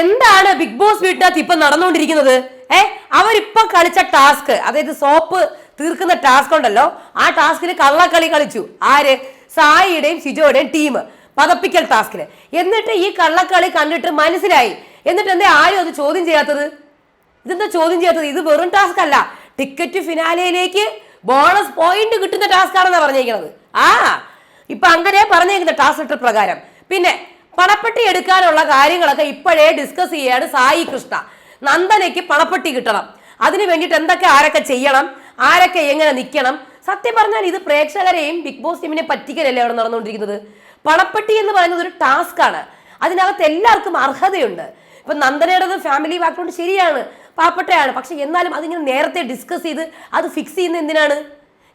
എന്താണ് big boss വീട്ടിനകത്ത് ഇപ്പൊ നടന്നുകൊണ്ടിരിക്കുന്നത്? ഏ? അവരിപ്പൊ കളിച്ച ടാസ്ക് അതായത് സോപ്പ് തീർക്കുന്ന ടാസ്ക് ഉണ്ടല്ലോ. ആ ടാസ്കിൽ കള്ളക്കളി കളിച്ചു. ആര്? സായിയുടെയും ഷിജോയുടെയും ടീം പതപ്പിക്കൽ ടാസ്കിൽ എന്നിട്ട് ഈ കള്ളക്കളി കണ്ടിട്ട് മനസ്സിലായി. എന്നിട്ട് എന്തേ ആരും അത് ചോദ്യം ചെയ്യാത്തത്? ഇതെന്താ ചോദ്യം ചെയ്യാത്തത്? ഇത് വെറും ടാസ്ക് അല്ല. ടിക്കറ്റ് ഫിനാലയിലേക്ക് ബോണസ് പോയിന്റ് കിട്ടുന്ന ടാസ്ക് ആണെന്നാ പറഞ്ഞേക്കുന്നത് ആ ഇപ്പൊ അങ്ങനെ പറഞ്ഞേക്കുന്ന ടാസ്ക് പ്രകാരം. പിന്നെ പണപ്പെട്ടി എടുക്കാനുള്ള കാര്യങ്ങളൊക്കെ ഇപ്പോഴേ ഡിസ്കസ് ചെയ്യാണ് സായി കൃഷ്ണ. നന്ദനയ്ക്ക് പണപ്പെട്ടി കിട്ടണം. അതിന് വേണ്ടിയിട്ട് എന്തൊക്കെ ആരൊക്കെ ചെയ്യണം? ആരൊക്കെ എങ്ങനെ നിൽക്കണം? സത്യം പറഞ്ഞാൽ ഇത് പ്രേക്ഷകരെയും ബിഗ് ബോസ് ടീമിനെ പറ്റിക്കലല്ലേ അവിടെ നടന്നുകൊണ്ടിരിക്കുന്നത്. പണപ്പെട്ടി എന്ന് പറയുന്നത് ഒരു ടാസ്ക് ആണ്. അതിനകത്ത് എല്ലാവർക്കും അർഹതയുണ്ട്. ഇപ്പം നന്ദനയുടേത് ഫാമിലി ബാക്ക്ഗ്രൗണ്ട് ശരിയാണ് പാവപ്പെട്ടയാണ്. പക്ഷെ എന്നാലും അതിങ്ങനെ നേരത്തെ ഡിസ്കസ് ചെയ്ത് അത് ഫിക്സ് ചെയ്യുന്ന എന്തിനാണ്?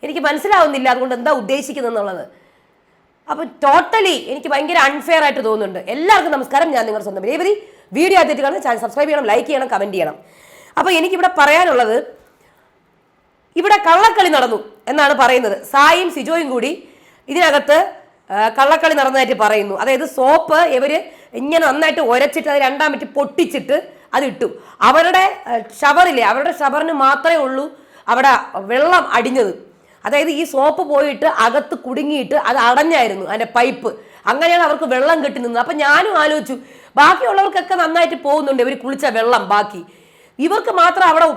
എനിക്ക് മനസ്സിലാവുന്നില്ല. അതുകൊണ്ട് എന്താ ഉദ്ദേശിക്കുന്നത് എന്നുള്ളത് അപ്പൊ ടോട്ടലി എനിക്ക് ഭയങ്കര അൺഫെയർ ആയിട്ട് തോന്നുന്നുണ്ട്. എല്ലാവർക്കും നമസ്കാരം. ഞാൻ നിങ്ങളുടെ സ്വന്തം രേവതി വീഡിയോ ആദ്യമായിട്ട് കാണുന്ന ചാനൽ സബ്സ്ക്രൈബ് ചെയ്യണം ലൈക്ക് ചെയ്യണം കമന്റ് ചെയ്യണം. അപ്പൊ എനിക്കിവിടെ പറയാനുള്ളത് ഇവിടെ കള്ളക്കളി നടന്നു എന്നാണ് പറയുന്നത്. സായും സിജോയും കൂടി ഇതിനകത്ത് കള്ളക്കളി നടന്നതായിട്ട് പറയുന്നു. അതായത് സോപ്പ് ഇവർ ഇങ്ങനെ നന്നായിട്ട് ഉരച്ചിട്ട് അത് രണ്ടാം പറ്റി പൊട്ടിച്ചിട്ട് അത് ഇട്ടു. അവരുടെ ഷവറില്ലേ അവരുടെ ഷവറിന് മാത്രമേ ഉള്ളൂ അവിടെ വെള്ളം അടിഞ്ഞത്. അതായത് ഈ സോപ്പ് പോയിട്ട് അകത്ത് കുടുങ്ങിയിട്ട് അത് അടഞ്ഞായിരുന്നു അതിന്റെ പൈപ്പ്. അങ്ങനെയാണ് അവർക്ക് വെള്ളം കെട്ടി നിന്നത്. അപ്പം ഞാനും ആലോചിച്ചു ബാക്കിയുള്ളവർക്കൊക്കെ നന്നായിട്ട് പോകുന്നുണ്ട് ഇവർ കുളിച്ച വെള്ളം ബാക്കി. ഇവർക്ക് മാത്രം അവിടെ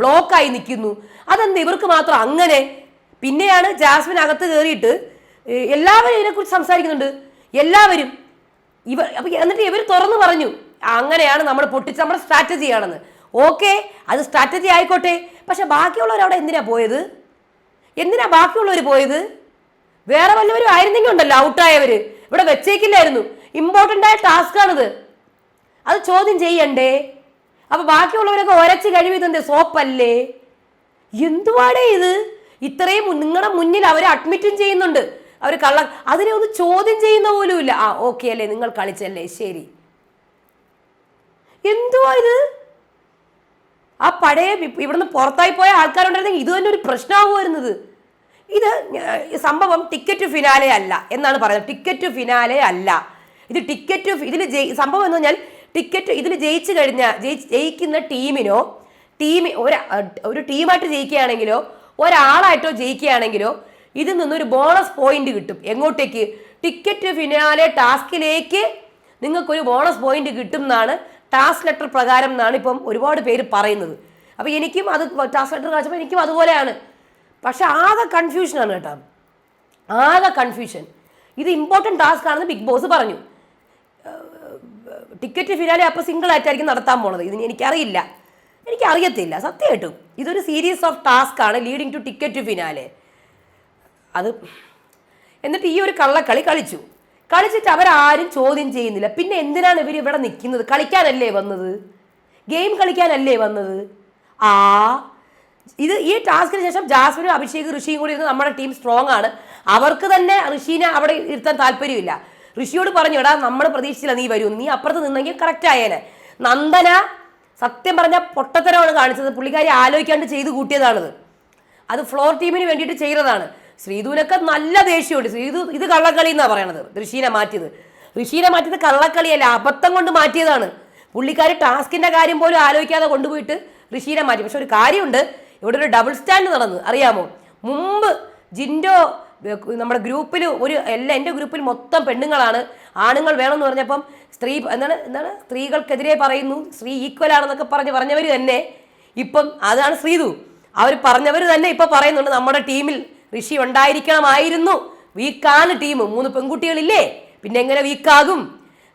ബ്ലോക്കായി നിൽക്കുന്നു. അതെന്ത് ഇവർക്ക് മാത്രം അങ്ങനെ? പിന്നെയാണ് ജാസ്മിൻ അകത്ത് കയറിയിട്ട് എല്ലാവരും ഇതിനെക്കുറിച്ച് സംസാരിക്കുന്നുണ്ട്. എല്ലാവരും. ഇവർ അപ്പം എന്നിട്ട് ഇവർ തുറന്നു പറഞ്ഞു അങ്ങനെയാണ് നമ്മൾ പൊട്ടിച്ച് നമ്മുടെ സ്ട്രാറ്റജിയാണെന്ന്. ഓക്കെ അത് സ്ട്രാറ്റജി ആയിക്കോട്ടെ. പക്ഷെ ബാക്കിയുള്ളവർ അവിടെ എന്തിനാ പോയത്? എന്തിനാ ബാക്കിയുള്ളവർ പോയത്? വേറെ വല്ലവരും ആയിരുന്നെങ്കിൽ ഉണ്ടല്ലോ ഔട്ടായവര്. ഇവിടെ വെച്ചേക്കില്ലായിരുന്നു. ഇമ്പോർട്ടന്റ് ആയ ടാസ്ക് ആണിത് അത് ചോദ്യം ചെയ്യണ്ടേ? അപ്പൊ ബാക്കിയുള്ളവരൊക്കെ ഒരച്ച് കഴിവിതെന്തേ? സോപ്പല്ലേ? എന്തുവാടേ ഇത്? ഇത്രയും നിങ്ങളുടെ മുന്നിൽ അവരെ അഡ്മിറ്റും ചെയ്യുന്നുണ്ട്. അവർ കള്ള അതിനെ ഒന്ന് ചോദ്യം ചെയ്യുന്ന പോലും ഇല്ല ആ ഓക്കെ അല്ലേ നിങ്ങൾ കളിച്ചല്ലേ ശരി. എന്തുവാ ഇത്? ആ പഴയ ഇവിടുന്ന് പുറത്തായി പോയ ആൾക്കാരുണ്ടായിരുന്നെങ്കിൽ ഇത് തന്നെ ഒരു പ്രശ്നമാകുമായിരുന്നത് ഇത് സംഭവം ടിക്കറ്റ് ഫിനാലെ അല്ല എന്നാണ് പറയുന്നത്. ടിക്കറ്റ് ഫിനാലെ അല്ല. ഇത് ടിക്കറ്റ് ഇതിൽ ജയി സംഭവം എന്ന് പറഞ്ഞാൽ ടിക്കറ്റ് ഇതിൽ ജയിച്ചു കഴിഞ്ഞ ജയിക്കുന്ന ടീമിനോ ടീം ഒരു ഒരു ടീമായിട്ട് ജയിക്കുകയാണെങ്കിലോ ഒരാളായിട്ടോ ജയിക്കുകയാണെങ്കിലോ ഇതിൽ നിന്നൊരു ബോണസ് പോയിന്റ് കിട്ടും. എങ്ങോട്ടേക്ക്? ടിക്കറ്റ് ഫിനാലെ ടാസ്കിലേക്ക് നിങ്ങൾക്കൊരു ബോണസ് പോയിന്റ് കിട്ടും എന്നാണ് ടാസ്ക് ലെറ്റർ പ്രകാരം എന്നാണ് ഇപ്പം ഒരുപാട് പേര് പറയുന്നത്. അപ്പോൾ എനിക്കും അത് ടാസ്ക് ലെറ്റർ കാണിച്ചപ്പോൾ എനിക്കും അതുപോലെയാണ്. പക്ഷേ ആകെ കൺഫ്യൂഷനാണ് കേട്ടോ. ആകെ കൺഫ്യൂഷൻ ഇത് ഇമ്പോർട്ടന്റ് ടാസ്ക് ആണെന്ന് ബിഗ് ബോസ് പറഞ്ഞു. ടിക്കറ്റ് ഫിനാലെ അപ്പോൾ സിംഗിൾ ആയിട്ടായിരിക്കും നടത്താൻ പോണത്. ഇതിന് എനിക്കറിയില്ല. എനിക്കറിയത്തില്ല. സത്യമായിട്ടും ഇതൊരു സീരീസ് ഓഫ് ടാസ്ക് ആണ് ലീഡിങ് ടു ടിക്കറ്റ് ഫിനാലെ അത് എന്നിട്ട് ഈ ഒരു കള്ളക്കളി കളിച്ചു. കളിച്ചിട്ട് അവരാരും ചോദ്യം ചെയ്യുന്നില്ല. പിന്നെ എന്തിനാണ് ഇവർ ഇവിടെ നിൽക്കുന്നത്? കളിക്കാനല്ലേ വന്നത്? ഗെയിം കളിക്കാനല്ലേ വന്നത്? ആ ഇത് ഈ ടാസ്കിന് ശേഷം ജാസ്മിനും അഭിഷേക് ഋഷിയും കൂടി ഇരുന്ന് നമ്മുടെ ടീം സ്ട്രോങ് ആണ്. അവർക്ക് തന്നെ ഋഷീനെ അവിടെ ഇരുത്താൻ താല്പര്യമില്ല. ഋഷിയോട് പറഞ്ഞു എടാ നമ്മൾ പ്രതീക്ഷിച്ചില്ല നീ വരൂ. നീ അപ്പുറത്ത് നിന്നെങ്കിൽ കറക്റ്റ് ആയേനെ. നന്ദന സത്യം പറഞ്ഞ പൊട്ടത്തരമാണ് കാണിച്ചത്. പുള്ളിക്കാരി ആലോചിക്കാണ്ട് ചെയ്ത് കൂട്ടിയതാണത്. അത് ഫ്ലോർ ടീമിന് വേണ്ടിയിട്ട് ചെയ്തതാണ്. ശ്രീധുവിനൊക്കെ നല്ല ദേഷ്യമുണ്ട്. ശ്രീധു ഇത് കള്ളക്കളി എന്നാണ് പറയണത്? ഋഷീനെ മാറ്റിയത്. ഋഷീനെ മാറ്റിയത് കള്ളക്കളിയല്ല അബദ്ധം കൊണ്ട് മാറ്റിയതാണ്. പുള്ളിക്കാർ ടാസ്കിന്റെ കാര്യം പോലും ആലോചിക്കാതെ കൊണ്ടുപോയിട്ട് ഋഷീനെ മാറ്റി. പക്ഷെ ഒരു കാര്യമുണ്ട് ഇവിടെ ഒരു ഡബിൾ സ്റ്റാൻഡ് നടന്നു അറിയാമോ? മുമ്പ് ജിൻഡോ നമ്മുടെ ഗ്രൂപ്പിൽ ഒരു എല്ലാ എന്റെ ഗ്രൂപ്പിൽ മൊത്തം പെണ്ണുങ്ങളാണ്. ആണുങ്ങൾ വേണമെന്ന് പറഞ്ഞപ്പം സ്ത്രീ എന്താണ് എന്താണ്? സ്ത്രീകൾക്കെതിരെ പറയുന്നു സ്ത്രീ ഈക്വൽ ആണെന്നൊക്കെ പറഞ്ഞ് പറഞ്ഞവർ തന്നെ. ഇപ്പം അതാണ് ശ്രീതു അവർ പറഞ്ഞവർ തന്നെ ഇപ്പം പറയുന്നുണ്ട് നമ്മുടെ ടീമിൽ. ഋഷി ഉണ്ടായിരിക്കണമായിരുന്നു വീക്കാണ് ടീം. മൂന്ന് പെൺകുട്ടികളില്ലേ? പിന്നെ എങ്ങനെ വീക്കാകും?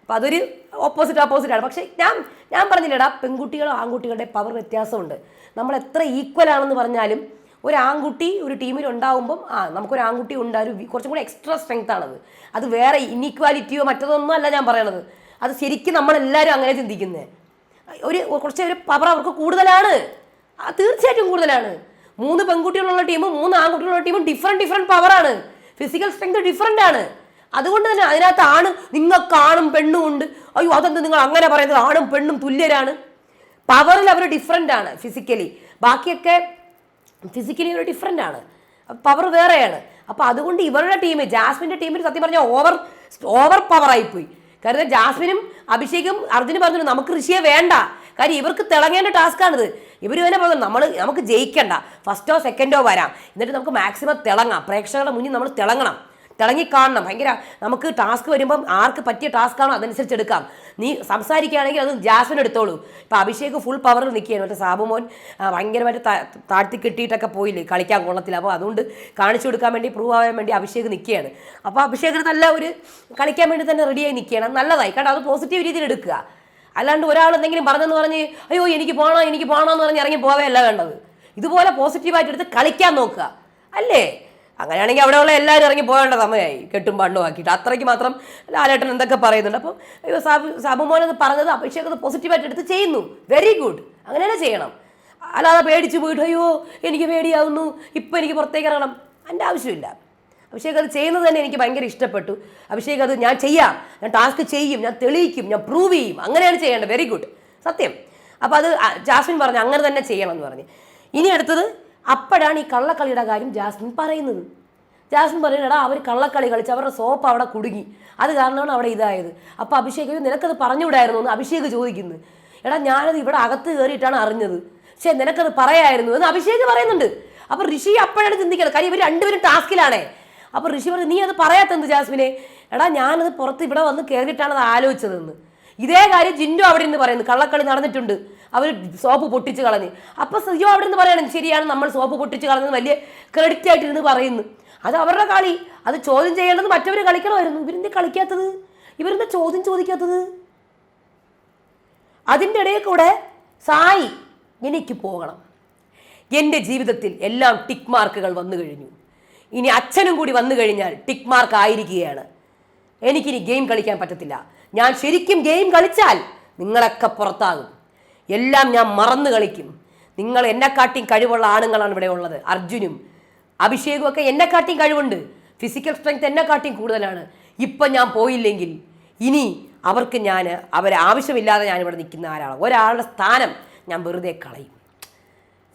അപ്പൊ അതൊരു ഓപ്പോസിറ്റ് ഓപ്പോസിറ്റ് ആണ്. പക്ഷെ ഞാൻ ഞാൻ പറഞ്ഞില്ലടാ പെൺകുട്ടികളും ആൺകുട്ടികളുടെ പവർ വ്യത്യാസമുണ്ട്. നമ്മൾ എത്ര ഈക്വൽ ആണെന്ന് പറഞ്ഞാലും ഒരു ആൺകുട്ടി ഒരു ടീമിൽ ഉണ്ടാവുമ്പം ആ നമുക്കൊരു ആൺകുട്ടി ഉണ്ട്. ഒരു കുറച്ചും കൂടി എക്സ്ട്രാ സ്ട്രെങ്ത് ആണത്. അത് വേറെ ഇനീക്വാലിറ്റിയോ മറ്റതൊന്നും അല്ല ഞാൻ പറയണത്. അത് ശരിക്കും നമ്മളെല്ലാവരും അങ്ങനെ ചിന്തിക്കുന്നത് ഒരു കുറച്ച് ഒരു പവർ അവർക്ക് കൂടുതലാണ്. തീർച്ചയായിട്ടും കൂടുതലാണ്. മൂന്ന് പെൺകുട്ടികളുള്ള ടീമും മൂന്ന് ആൺകുട്ടികളുള്ള ടീമും ഡിഫറെന്റ് ഡിഫറെന്റ് പവറാണ് ഫിസിക്കൽ സ്ട്രെങ്ത് ഡിഫറെന്റ് ആണ്. അതുകൊണ്ട് തന്നെ അതിനകത്ത് ആണ് നിങ്ങൾക്ക് പെണ്ണും ഉണ്ട്. അയ്യോ അതെന്ത് നിങ്ങൾ അങ്ങനെ പറയുന്നത്? ആണും പെണ്ണും തുല്യരാണ്. പവറിൽ അവർ ഡിഫറെന്റ് ആണ് ഫിസിക്കലി ബാക്കിയൊക്കെ ഫിസിക്കലി അവർ ഡിഫറെന്റ് ആണ്. പവർ വേറെയാണ്. അപ്പോൾ അതുകൊണ്ട് ഇവരുടെ ടീം ജാസ്മിന്റെ ടീമിൽ സത്യം പറഞ്ഞാൽ ഓവർ ഓവർ പവറായിപ്പോയി കാരണം ജാസ്മിനും അഭിഷേകും അർജുനും പറഞ്ഞു നമുക്ക് ഋഷിയെ വേണ്ട. കാര്യം ഇവർക്ക് തിളങ്ങേണ്ട ടാസ്ക്കാണിത്. ഇവർ തന്നെ പറഞ്ഞു നമ്മൾ നമുക്ക് ജയിക്കണ്ട. ഫസ്റ്റോ സെക്കൻഡോ വരാം. എന്നിട്ട് നമുക്ക് മാക്സിമം തിളങ്ങാം. പ്രേക്ഷകരുടെ മുന്നിൽ നമ്മൾ തിളങ്ങണം. തിളങ്ങി കാണണം. ഭയങ്കര നമുക്ക് ടാസ്ക് വരുമ്പം ആർക്ക് പറ്റിയ ടാസ്ക് ആണോ അതനുസരിച്ച് എടുക്കാം. നീ സംസാരിക്കുകയാണെങ്കിൽ അത് ജാസ്മിൻ എടുത്തോളൂ. ഇപ്പം അഭിഷേക് ഫുൾ പവറിൽ നിൽക്കുകയാണ് മറ്റേ സാബുമോൻ മോൻ ഭയങ്കരമായിട്ട് താഴ്ത്തി കിട്ടിയിട്ടൊക്കെ പോയില്ലേ കളിക്കാൻ കൊള്ളത്തില്ല അപ്പോൾ അതുകൊണ്ട് കാണിച്ചു കൊടുക്കാൻ വേണ്ടി പ്രൂവ് ആവാൻ വേണ്ടി അഭിഷേക് നിൽക്കുകയാണ് അപ്പോൾ അഭിഷേകിന് നല്ല ഒരു കളിക്കാൻ വേണ്ടി തന്നെ റെഡിയായി നിൽക്കുകയാണ് നല്ലതായി. കാരണം അത് പോസിറ്റീവ് രീതിയിൽ എടുക്കുക. അല്ലാണ്ട് ഒരാൾ എന്തെങ്കിലും പറഞ്ഞെന്ന് പറഞ്ഞ് അയ്യോ എനിക്ക് പോകണം എനിക്ക് പോകണം എന്ന് പറഞ്ഞ് ഇറങ്ങി പോവേയല്ല വേണ്ടത്. ഇതുപോലെ പോസിറ്റീവായിട്ട് എടുത്ത് കളിക്കാൻ നോക്കുക. അല്ലേ? അങ്ങനെയാണെങ്കിൽ അവിടെയുള്ള എല്ലാവരും ഇറങ്ങി പോകേണ്ട സമയമായി. കെട്ടും പണ്ടും ആക്കിയിട്ട്. അത്രയ്ക്ക് മാത്രം ലാലേട്ടൻ എന്തൊക്കെ പറയുന്നുണ്ട്. അപ്പം അയ്യോ സാബു സാബുമോൻ അത് പറഞ്ഞത് അഭിഷേക് പോസിറ്റീവായിട്ട് എടുത്ത് ചെയ്യുന്നു. വെരി ഗുഡ് അങ്ങനെ തന്നെ ചെയ്യണം. അല്ലാതെ പേടിച്ച് പോയിട്ട് അയ്യോ എനിക്ക് പേടിയാവുന്നു. ഇപ്പം എനിക്ക് പുറത്തേക്ക് ഇറങ്ങണം. എന്റെ ആവശ്യമില്ല. അഭിഷേക് അത് ചെയ്യുന്നത് തന്നെ എനിക്ക് ഭയങ്കര ഇഷ്ടപ്പെട്ടു. അഭിഷേക് അത് ഞാൻ ചെയ്യാം. ഞാൻ ടാസ്ക് ചെയ്യും. ഞാൻ തെളിയിക്കും. ഞാൻ പ്രൂവ് ചെയ്യും. അങ്ങനെയാണ് ചെയ്യേണ്ടത്. വെരി ഗുഡ് സത്യം. അപ്പോൾ അത് ജാസ്മിൻ പറഞ്ഞു അങ്ങനെ തന്നെ ചെയ്യണം എന്ന് പറഞ്ഞ്. ഇനി അടുത്തത് അപ്പോഴാണ് ഈ കള്ളക്കളിയുടെ കാര്യം ജാസ്മിൻ പറയുന്നത്. ജാസ്മിൻ പറയുന്നത് അവർ കള്ളക്കളി കളിച്ച് അവരുടെ സോപ്പ് അവിടെ കുടുങ്ങി. അത് കാരണമാണ് അവിടെ ഇതായത്. അപ്പോൾ അഭിഷേക് "അയ്യോ, നിനക്കത് പറഞ്ഞുവിടായിരുന്നു എന്ന് അഭിഷേക് ചോദിക്കുന്നു. എടാ ഞാനത് ഇവിടെ അകത്ത് കയറിയിട്ടാണ് അറിഞ്ഞത്. പക്ഷേ നിനക്കത് പറയായിരുന്നു എന്ന് അഭിഷേക് പറയുന്നുണ്ട്. അപ്പോൾ ഋഷി അപ്പോഴാണ് ചിന്തിക്കുന്നത്. കാര്യം ഇവർ രണ്ടുപേരും ടാസ്കിലാണേ അപ്പോൾ ഋഷി പറഞ്ഞു നീ അത് പറയാത്തെന്ത് ജാസ്മിനെ? എടാ ഞാനത് പുറത്ത് ഇവിടെ വന്ന് കയറിയിട്ടാണ് അത് ആലോചിച്ചതെന്ന്. ഇതേ കാര്യം ജിൻഡു അവിടെ നിന്ന് പറയുന്നു. കള്ളക്കളി നടന്നിട്ടുണ്ട്. അവർ സോപ്പ് പൊട്ടിച്ച് കളഞ്ഞ്. അപ്പോൾ സിയോ അവിടെ നിന്ന് പറയണം. ശരിയാണ് നമ്മൾ സോപ്പ് പൊട്ടിച്ച് കളഞ്ഞത് വലിയ ക്രെഡിറ്റ് ആയിട്ടിരുന്ന് പറയുന്നു. അത് അവരുടെ കളി. അത് ചോദ്യം ചെയ്യേണ്ടത് മറ്റവർ കളിക്കണമായിരുന്നു. ഇവരെന്ത് കളിക്കാത്തത്? ഇവരെന്താ ചോദ്യം ചോദിക്കാത്തത്? അതിന്റെ ഇടയിൽ കൂടെ സായി എനിക്ക് പോകണം. എന്റെ ജീവിതത്തിൽ എല്ലാം ടിക്ക് മാർക്കുകൾ വന്നു കഴിഞ്ഞു. ഇനി അച്ഛനും കൂടി വന്നു കഴിഞ്ഞാൽ ടിക് മാർക്ക് ആയിരിക്കുകയാണ്. എനിക്കിനി ഗെയിം കളിക്കാൻ പറ്റത്തില്ല. ഞാൻ ശരിക്കും ഗെയിം കളിച്ചാൽ നിങ്ങളൊക്കെ പുറത്താകും. എല്ലാം ഞാൻ മറന്നു കളിക്കും. നിങ്ങൾ എന്നെക്കാട്ടിയും കഴിവുള്ള ആണുങ്ങളാണ് ഇവിടെ ഉള്ളത്. അർജുനും അഭിഷേകും ഒക്കെ എന്നെക്കാട്ടിയും കഴിവുണ്ട്. ഫിസിക്കൽ സ്ട്രെങ്ത് എന്നെക്കാട്ടിയും കൂടുതലാണ്. ഇപ്പം ഞാൻ പോയില്ലെങ്കിൽ ഇനി അവർക്ക് ഞാൻ അവരെ ആവശ്യമില്ലാതെ ഞാനിവിടെ നിൽക്കുന്ന ആരാണ്? ഒരാളുടെ സ്ഥാനം ഞാൻ വെറുതെ കളയും.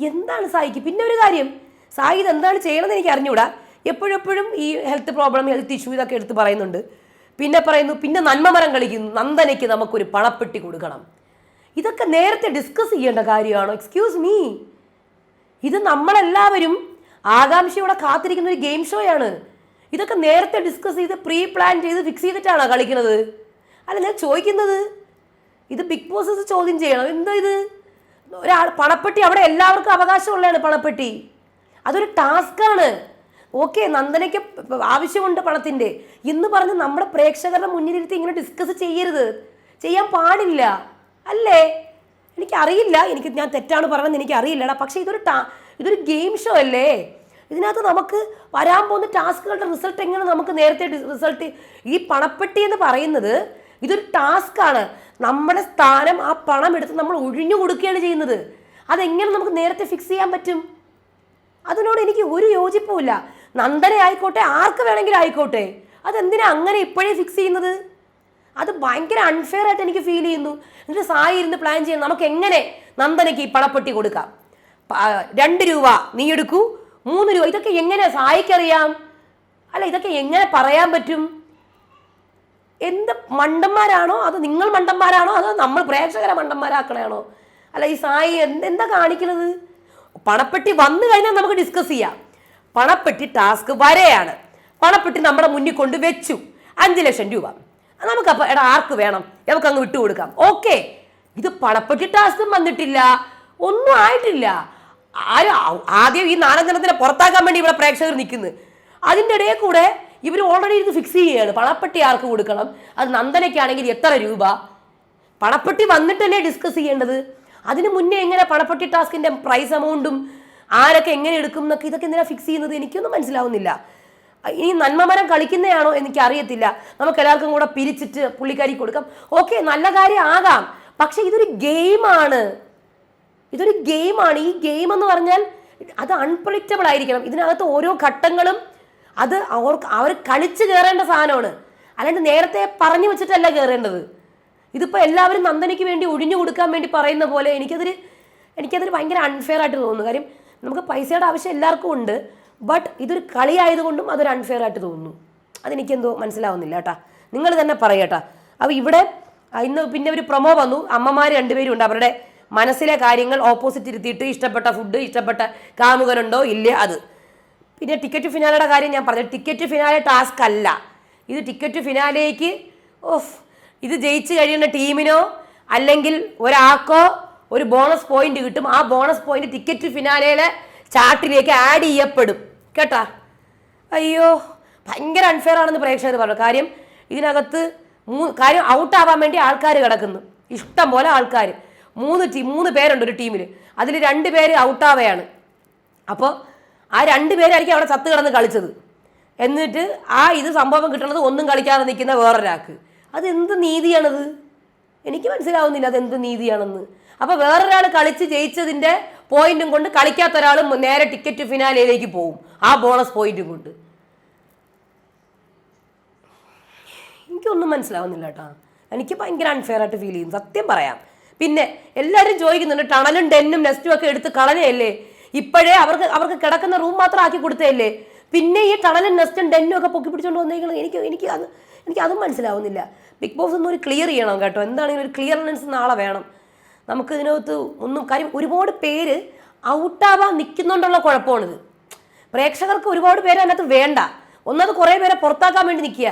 എന്താണ് സായിക്ക്? പിന്നെ ഒരു കാര്യം. സായി എന്താണ് ചെയ്യണമെന്ന് എനിക്ക് അറിഞ്ഞൂടാ. എപ്പോഴെപ്പോഴും ഈ ഹെൽത്ത് പ്രോബ്ലം ഹെൽത്ത് ഇഷ്യൂ ഇതൊക്കെ എടുത്ത് പറയുന്നുണ്ട്. പിന്നെ പറയുന്നു പിന്നെ നന്മമരം കളിക്കുന്നു. നന്ദനയ്ക്ക് നമുക്കൊരു പണപ്പെട്ടി കൊടുക്കണം. ഇതൊക്കെ നേരത്തെ ഡിസ്കസ് ചെയ്യേണ്ട കാര്യമാണോ? എക്സ്ക്യൂസ് മീ ഇത് നമ്മളെല്ലാവരും ആകാംക്ഷയോടെ കാത്തിരിക്കുന്ന ഒരു ഗെയിം ഷോയാണ് ഇതൊക്കെ നേരത്തെ ഡിസ്കസ് ചെയ്ത് പ്രീ പ്ലാൻ ചെയ്ത് ഫിക്സ് ചെയ്തിട്ടാണോ കളിക്കുന്നത്? അല്ല ഞാൻ ചോദിക്കുന്നത് ഇത് ബിഗ് ബോസസ് ചോദ്യം ചെയ്യണം? എന്താ ഇത്? ഒരാൾ പണപ്പെട്ടി അവിടെ എല്ലാവർക്കും അവകാശമുള്ളതാണ് പണപ്പെട്ടി. അതൊരു ടാസ്ക്കാണ് ഓക്കെ നന്ദനയ്ക്ക് ആവശ്യമുണ്ട് പണത്തിന്റെ എന്ന് പറഞ്ഞ് നമ്മുടെ പ്രേക്ഷകരുടെ മുന്നിലിരുത്തി ഇങ്ങനെ ഡിസ്കസ് ചെയ്യരുത്. ചെയ്യാൻ പാടില്ല. അല്ലേ? എനിക്കറിയില്ല. എനിക്ക് ഞാൻ തെറ്റാണ് പറയുന്നത് എനിക്ക് അറിയില്ലടാ പക്ഷേ ഇതൊരു ടാ ഇതൊരു ഗെയിം ഷോ അല്ലേ? ഇതിനകത്ത് നമുക്ക് വരാൻ പോകുന്ന ടാസ്കുകളുടെ റിസൾട്ട് എങ്ങനെ നമുക്ക് നേരത്തെ റിസൾട്ട് ഈ പണപ്പെട്ടി എന്ന് പറയുന്നത് ഇതൊരു ടാസ്ക്കാണ് നമ്മുടെ സ്ഥാനം ആ പണം എടുത്ത് നമ്മൾ ഒഴിഞ്ഞു കൊടുക്കുകയാണ് ചെയ്യുന്നത്. അതെങ്ങനെ നമുക്ക് നേരത്തെ ഫിക്സ് ചെയ്യാൻ പറ്റും? അതിനോട് എനിക്ക് ഒരു യോജിപ്പുമില്ല. നന്ദന ആയിക്കോട്ടെ ആർക്ക് വേണമെങ്കിലും ആയിക്കോട്ടെ. അതെന്തിനാ അങ്ങനെ ഇപ്പോഴേ ഫിക്സ് ചെയ്യുന്നത്? അത് ഭയങ്കര അൺഫെയർ ആയിട്ട് എനിക്ക് ഫീൽ ചെയ്യുന്നു. എന്നിട്ട് സായി ഇരുന്ന് പ്ലാൻ ചെയ്യുന്നു നമുക്ക് എങ്ങനെ നന്ദനയ്ക്ക് ഈ പണപ്പെട്ടി കൊടുക്കാം? രണ്ട് രൂപ നീ എടുക്കൂ മൂന്ന് രൂപ. ഇതൊക്കെ എങ്ങനെ സായിക്കറിയാം? അല്ല ഇതൊക്കെ എങ്ങനെ പറയാൻ പറ്റും? എന്ത് മണ്ടന്മാരാണോ? അത് നിങ്ങൾ മണ്ടന്മാരാണോ? അതോ നമ്മൾ പ്രേക്ഷകരെ മണ്ടന്മാരാക്കണയാണോ? അല്ല ഈ സായി എന്ത് എന്താ കാണിക്കുന്നത് പണപ്പെട്ടി വന്നു കഴിഞ്ഞാൽ നമുക്ക് ഡിസ്കസ് ചെയ്യാം. പണപ്പെട്ടി ടാസ്ക് വരെയാണ്. പണപ്പെട്ടി നമ്മുടെ മുന്നിൽ കൊണ്ട് വെച്ചു. അഞ്ച് ലക്ഷം രൂപ. നമുക്കപ്പോൾ എടാ ആർക്ക് വേണം? നമുക്ക് അങ്ങ് വിട്ടുകൊടുക്കാം ഓക്കെ. ഇത് പണപ്പെട്ടി ടാസ്ക് വന്നിട്ടില്ല. ഒന്നും ആയിട്ടില്ല. ആരും ആദ്യം ഈ നാലഞ്ചെണ്ണത്തിനെ പുറത്താക്കാൻ വേണ്ടി ഇവിടെ പ്രേക്ഷകർ നിൽക്കുന്നു. അതിന്റെ ഇടയിൽ കൂടെ ഇവർ ഓൾറെഡി ഇത് ഫിക്സ് ചെയ്യുകയാണ് പണപ്പെട്ടി ആർക്ക് കൊടുക്കണം? അത് നന്ദനയ്ക്കാണെങ്കിൽ എത്ര രൂപ? പണപ്പെട്ടി വന്നിട്ടല്ലേ ഡിസ്കസ് ചെയ്യേണ്ടത്? അതിന് മുന്നേ എങ്ങനെ പണപ്പെട്ടി ടാസ്കിന്റെ പ്രൈസ് എമൗണ്ടും ആരൊക്കെ എങ്ങനെ എടുക്കും എന്നൊക്കെ ഇതൊക്കെ എന്തിനാ ഫിക്സ് ചെയ്യുന്നത് എനിക്കൊന്നും മനസ്സിലാവുന്നില്ല. ഈ നന്മമരം കളിക്കുന്നതാണോ എനിക്ക് അറിയത്തില്ല നമുക്ക് എല്ലാവർക്കും കൂടെ പിരിച്ചിട്ട് പുള്ളിക്കാരി കൊടുക്കാം. ഓക്കെ നല്ല കാര്യം ആകാം. പക്ഷെ ഇതൊരു ഗെയിമാണ്. ഇതൊരു ഗെയിമാണ്. ഈ ഗെയിം എന്ന് പറഞ്ഞാൽ അത് അൺപ്രഡിക്റ്റബിൾ ആയിരിക്കണം. ഇതിനകത്ത് ഓരോ ഘട്ടങ്ങളും അത് അവർക്ക് അവർ കളിച്ച് കയറേണ്ട സാധനമാണ്. അല്ലാണ്ട് നേരത്തെ പറഞ്ഞു വെച്ചിട്ടല്ല കയറേണ്ടത് ഇതിപ്പോൾ എല്ലാവരും നന്ദനയ്ക്ക് വേണ്ടി ഒഴിഞ്ഞു കൊടുക്കാൻ വേണ്ടി പറയുന്ന പോലെ എനിക്കതൊരു എനിക്കതൊരു ഭയങ്കര അൺഫെയർ ആയിട്ട് തോന്നുന്നു. കാര്യം നമുക്ക് പൈസയുടെ ആവശ്യം എല്ലാവർക്കും ഉണ്ട്. ബട്ട് ഇതൊരു കളിയായതുകൊണ്ടും അതൊരു അൺഫെയർ ആയിട്ട് തോന്നുന്നു. അതെനിക്കെന്തോ മനസ്സിലാവുന്നില്ല കേട്ടാ. നിങ്ങൾ തന്നെ പറയട്ടാ അപ്പോൾ ഇവിടെ ഇന്ന് പിന്നെ ഒരു പ്രൊമോ വന്നു. അമ്മമാർ രണ്ടുപേരും ഉണ്ട്. അവരുടെ മനസ്സിലെ കാര്യങ്ങൾ ഓപ്പോസിറ്റ് ഇരുത്തിയിട്ട് ഇഷ്ടപ്പെട്ട ഫുഡ് ഇഷ്ടപ്പെട്ട കാമുകനുണ്ടോ? ഇല്ല അത്. പിന്നെ ടിക്കറ്റ് ഫിനാലയുടെ കാര്യം ഞാൻ പറഞ്ഞു ടിക്കറ്റ് ഫിനാലെ ടാസ്ക് അല്ല. ഇത് ടിക്കറ്റ് ഫിനാലേക്ക് ഓഫ്. ഇത് ജയിച്ചു കഴിയുന്ന ടീമിനോ അല്ലെങ്കിൽ ഒരാൾക്കോ ഒരു ബോണസ് പോയിന്റ് കിട്ടും. ആ ബോണസ് പോയിന്റ് ടിക്കറ്റ് ഫിനാലയിലെ ചാർട്ടിലേക്ക് ആഡ് ചെയ്യപ്പെടും. കേട്ടാ? അയ്യോ ഭയങ്കര അൺഫെയർ ആണെന്ന് പ്രേക്ഷകർ പറഞ്ഞു. കാര്യം ഇതിനകത്ത് മൂ കാര്യം ഔട്ടാവാൻ വേണ്ടി ആൾക്കാർ കിടക്കുന്നു. ഇഷ്ടം പോലെ ആൾക്കാർ മൂന്ന് ടീം മൂന്ന് പേരുണ്ട് ഒരു ടീമിൽ അതിൽ രണ്ട് പേര് ഔട്ടാവുകയാണ് അപ്പോൾ ആ രണ്ട് പേരായിരിക്കും അവിടെ ചത്ത് കിടന്ന് കളിച്ചത്. എന്നിട്ട് ആ ഇത് സംഭവം കിട്ടണത് ഒന്നും കളിക്കാതെ നിൽക്കുന്ന വേറൊരാൾക്ക്. അതെന്ത് നീതിയാണത്? എനിക്ക് മനസ്സിലാവുന്നില്ല അതെന്ത് നീതിയാണെന്ന്. അപ്പോൾ വേറൊരാൾ കളിച്ച് ജയിച്ചതിന്റെ പോയിന്റും കൊണ്ട് കളിക്കാത്ത ഒരാൾ നേരെ ടിക്കറ്റ് ഫിനാലയിലേക്ക് പോകും ആ ബോണസ് പോയിന്റും കൊണ്ട്. എനിക്കൊന്നും മനസ്സിലാവുന്നില്ല കേട്ടോ എനിക്ക് ഭയങ്കര അൺഫെയർ ആയിട്ട് ഫീൽ ചെയ്യും. സത്യം പറയാം. പിന്നെ എല്ലാവരും ചോദിക്കുന്നുണ്ട് ടണലും ഡെന്നും നെസ്റ്റും ഒക്കെ എടുത്ത് കളഞ്ഞല്ലേ ഇപ്പോഴേ അവർക്ക് അവർക്ക് കിടക്കുന്ന റൂം മാത്രം ആക്കി കൊടുത്തതല്ലേ? പിന്നെ ഈ ടണലും നെസ്റ്റും ഡെന്നും ഒക്കെ പൊക്കി പിടിച്ചുകൊണ്ട് വന്നേക്കുന്നത് എനിക്ക് എനിക്ക് അത് എനിക്ക് അതും മനസ്സിലാവുന്നില്ല. ബിഗ് ബോസ് ഒന്നും ഒരു ക്ലിയർ ചെയ്യണം കേട്ടോ. എന്താണെങ്കിലും ഒരു ക്ലിയർനെസ് നാളെ വേണം. നമുക്ക് ഇതിനകത്ത് ഒന്നും കാര്യം ഒരുപാട് പേര് ഔട്ടാവാൻ നിൽക്കുന്നുണ്ടുള്ള കുഴപ്പമാണിത്. പ്രേക്ഷകർക്ക് ഒരുപാട് പേര് അതിനകത്ത് വേണ്ട. ഒന്നത് കുറേ പേരെ പുറത്താക്കാൻ വേണ്ടി നിൽക്കുക.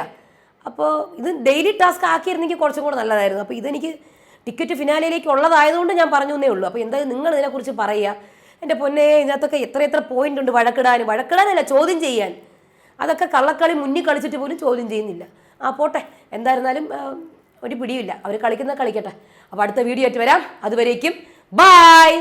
അപ്പോൾ ഇത് ഡെയിലി ടാസ്ക് ആക്കിയിരുന്നെങ്കിൽ കുറച്ചും കൂടെ നല്ലതായിരുന്നു. അപ്പോൾ ഇതെനിക്ക് ടിക്കറ്റ് ഫിനാലയിലേക്ക് ഉള്ളതായതുകൊണ്ട് ഞാൻ പറഞ്ഞു എന്നേ ഉള്ളൂ. അപ്പോൾ എന്തായാലും നിങ്ങൾ ഇതിനെക്കുറിച്ച് പറയുക. എന്റെ പൊന്നെ ഇതിനകത്തൊക്കെ എത്ര എത്ര പോയിന്റ് ഉണ്ട് വഴക്കിടാൻ. വഴക്കിടാനല്ല ചോദ്യം ചെയ്യാൻ. അതൊക്കെ കള്ളക്കളി മുന്നിൽ കളിച്ചിട്ട് പോലും ചോദ്യം ചെയ്യുന്നില്ല. ആ പോട്ടെ. എന്തായിരുന്നാലും ഒരു പിടിയില്ല അവർ കളിക്കുന്ന കളിക്കട്ടെ. അപ്പോൾ അടുത്ത വീഡിയോ ആയിട്ട് വരാം. അതുവരേക്കും ബായ്